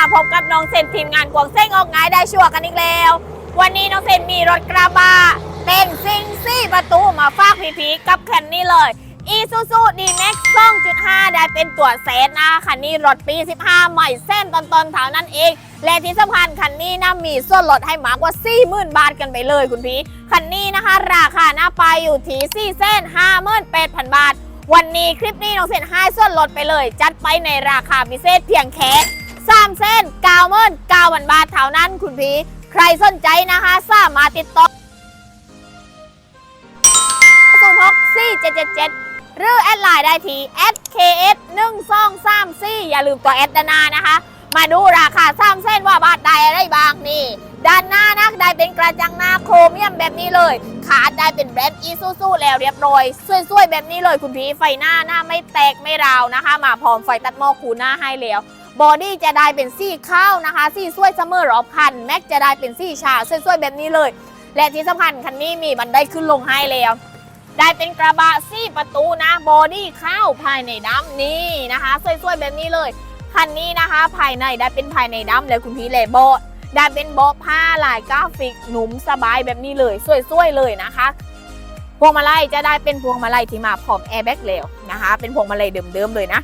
มาพบกับน้องเซนทีมงานกวางเส้งออกงายได้ชัวร์กันอีกแล้ว วันนี้น้องเซนมีรถกระบะเป็นซิงซี่ประตูมาฝากพีพีกับคันนี้เลยอีซูซูดีแม็ก2.5ได้เป็นตัวเซตนะคันนี้รถปี 15 ใหม่เส้นตอนๆเท่านั้นเอง และที่สำคัญคันนี้นะมีส่วนลดให้มากกว่า 40,000 บาทกันไปเลยคุณพี่ คันนี้นะคะ ราคาหน้าไปอยู่ที่4เส้น58,000 บาท วันนี้คลิปนี้น้องเซนให้ส่วนลดไปเลย จัดไปในราคาพิเศษเพียงแค่ 3เส้น99,000บาทเท่านั้นคุณพี่ ใครสนใจนะคะสามารถติดต่อ06 4777หรือแอดไลน์ได้ที่ @ks 1 2 3 4อย่าลืมตัวแอดด้านหน้านะคะ มาดูราคาสามเส้นว่าบาทได้อะไรบ้างนี่ ด้านหน้านะได้เป็นกระจังหน้าโครเมียมแบบนี้เลย ขาได้เป็นแบรนด์อีซูซูแล้วเรียบร้อยสวยๆแบบนี้เลยคุณพี่ไฟหน้าหน้าไม่แตกไม่ราวนะคะ มาพร้อมไฟตัดหมอกคูหน้าให้แล้ว บอดี้จะได้เป็นสี่ข้าวนะคะสีสวยเสมอรอบคันแม็กจะได้เป็นสีชาสวยๆแบบนี้เลย และที่สำคัญคันนี้มีบันไดขึ้นลงให้แล้วได้เป็นกระบะซี่ประตูนะบอดี้ข้าวภายในดำนี่นะคะสวยๆแบบนี้เลย คันนี้นะคะ ภายในได้เป็นภายในดำเลยคุณพี่เลยโบะได้เป็นโบผ้าลายกราฟิกหนุ่มสบายแบบนี้เลยสวยๆเลยนะคะพวงมาลัยจะได้เป็นพวงมาลัยที่มาพร้อมแอร์แบ็กแล้วนะคะ เป็นพวงมาลัยเดิมๆเลยนะ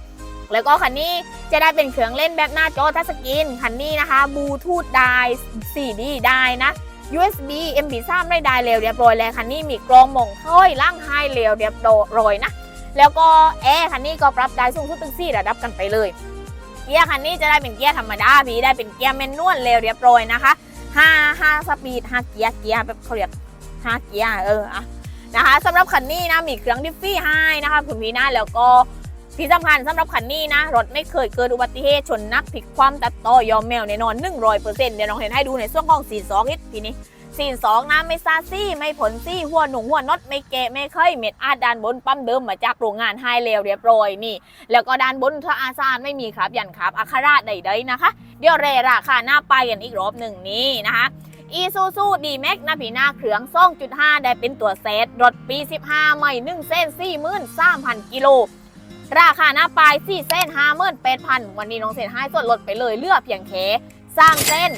แล้วก็คันนี้จะได้เป็นเครื่องเล่นแบบหน้าจอทัชสกรีนคันนี้นะคะบลูทูธได้ 4D ได้นะ USB MP3 ได้ได้เร็วเรียบร้อยแล้วคันนี้มีกรองมองถ้อยล่างไฮเร็วเรียบร้อยนะ แล้วก็แอร์คันนี้ก็ปรับได้สูงสุดถึง4ระดับกันไปเลยเกียร์คันนี้จะได้เป็นเกียร์ธรรมดาพี่ได้เป็นเกียร์แมนนวลเร็วเรียบร้อยนะคะ5 5สปีด5เกียร์เกียร์แบบเขาเรียก5เกียร์เอออะนะคะสำหรับคันนี้นะมีเครื่องดิฟฟี่ให้นะคะคุณพี่นะแล้วก็ ที่สำคัญสำหรับคันนี้นะ รถไม่เคยเกิดอุบัติเหตุชนนักผิดความตัดต่อยอมแมวแน่นอน 100%เดี๋ยวน้องเห็นให้ดูในส่วนของ42ฮิตทีนี้ซีนสองนะไม่ซาซี่ไม่ผลซี่หัวหนุ่งหัวน็อตไม่แกะไม่เคยเม็ดอาดด้านบนปั๊มเดิมมาจากโรงงานไฮเลวเรียบร้อยนี่ แล้วก็ด้านบนถ้าอาซานไม่มีครับยันครับอาคราใดๆนะคะ เดี๋ยวเรราคาหน้าไปกันอีกรอบหนึ่งนี่นะคะอีซูซูดีแม็กนะพี่หน้าเครื่อง2.5ได้เป็นตัวเซตรถปี 15 ใหม่1เส้น43,000กิโล ราคาหน้าปลาย4เส้น58,000วันนี้น้องเซนให้ส่วนลดไปเลยเลือกเพียงแค่3เส้น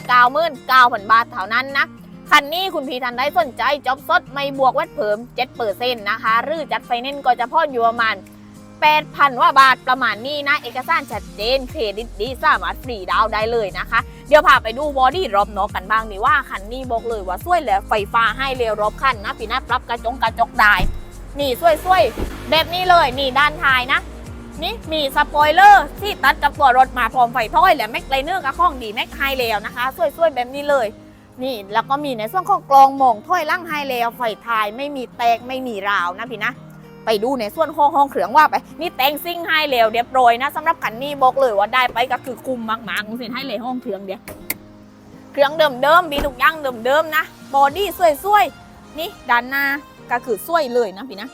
99,000บาทเท่านั้นนะคันนี้คุณพีทันได้สนใจจ็อบสดไม่บวกแวัดเพิ่ม7เปอร์เซ็นต์นะคะ หรือจัดไฟแนนซ์ก็จะพ่อนอยู่ประมาณ8,000ว่าบาทประมาณนี้นะ เอกสารชัดเจนเครดิตดีสามารถฟรีดาวได้เลยนะคะ เดี๋ยวพาไปดูบอดี้รอบนอกกันบ้างดีว่าคันนี้บอกเลยว่าสวยแล้วไฟฟ้าให้เร็วรอบคันนะพี่นะปรับกระจงกระจกได้ นี่สวยๆแบบนี้เลยนี่ด้านท้ายนะ นี่มีสปอยเลอร์ที่ตัดกับตัวรถมาพร้อมไฟท้อยและแม็กไลเนอร์กับข้องดีแม็กไฮแล้วนะคะสวยๆแบบนี้เลย นี่แล้วก็มีในส่วนของกรองมองถ้วยล่างไฮเลวไฟทายไม่มีแตกไม่มีราวนะพี่นะไปดูในส่วนห้องห้องเครื่องว่าไป นี่แต่งซิ่งไฮเลวเรียบร้อยนะสำหรับคันนี้บอกเลยว่าได้ไปก็คือคุ้มมากๆคุณสินให้เลยห้องเครื่องเดียวเครื่องเดิมๆมีทุกอย่างเดิมๆนะบอดี้สวยๆนี่ด้านหน้าก็คือสวยเลยนะพี่นะ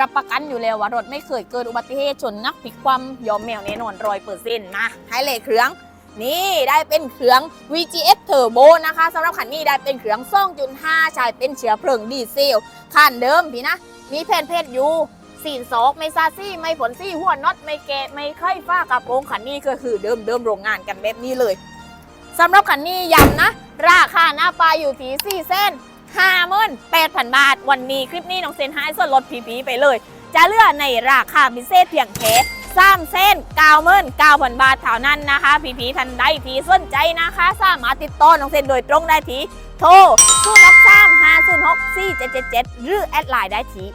รับประกันอยู่แล้วว่ารถไม่เคยเกิดอุบัติเหตุชนนักพลิกความยอมแมวแน่นอนร้อยเปอร์เซ็นต์นะให้เลยเครื่องนี่ได้เป็นเครื่อง VGS Turbo นะคะสำหรับคันนี้ได้เป็นเครื่อง2.5ใช้เป็นเชื้อเพลิงดีเซลคันเดิมพี่นะ มีแผ่นเพชรอยู่สีนซอกไม่ซาซี่ ไม่ผลซี่ หัวน็อตไม่แกะไม่ไข้ฟ้ากระโปรงคันนี้ก็คือเดิมเดิมโรงงานกันแบบนี้เลยสำหรับคันนี้ย้ำนะ ราคาหน้าปลายอยู่ที่4เส้น 58,000บาท วันนี้คลิปนี้น้องเซนให้ส่วนลดพีๆไปเลย จะเลือกในราคาพิเศษเพียงแค่3เส้น99,000บาทเท่านั้นนะคะพีพีทันใดที่สนใจนะคะ สามารถติดต่อน้องเซนโดยตรงได้ที่โทร0 6 3 5 0 6 4 7 7 7หรือแอดไลน์ได้ที่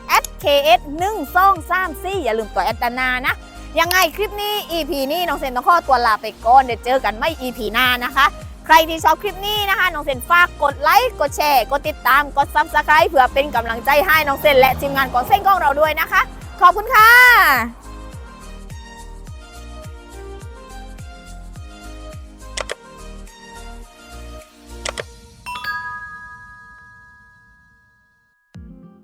@ks 1 2 3 4อย่าลืมตัวแอดดานานะยังไงคลิปนี้ EP นี้น้องเซนต้องขอตัวลาไปก่อนเดี๋ยวเจอกันไม่ EP หน้านะคะ ใครที่ชอบคลิปนี้นะคะน้องเซนฝากกดไลค์กดแชร์กดติดตามกดซับสไคร b e เพื่อเป็นกำลังใจให้น้องเซนและทีมงานของเส้นของเราด้วยนะคะ ขอบคุณค่ะ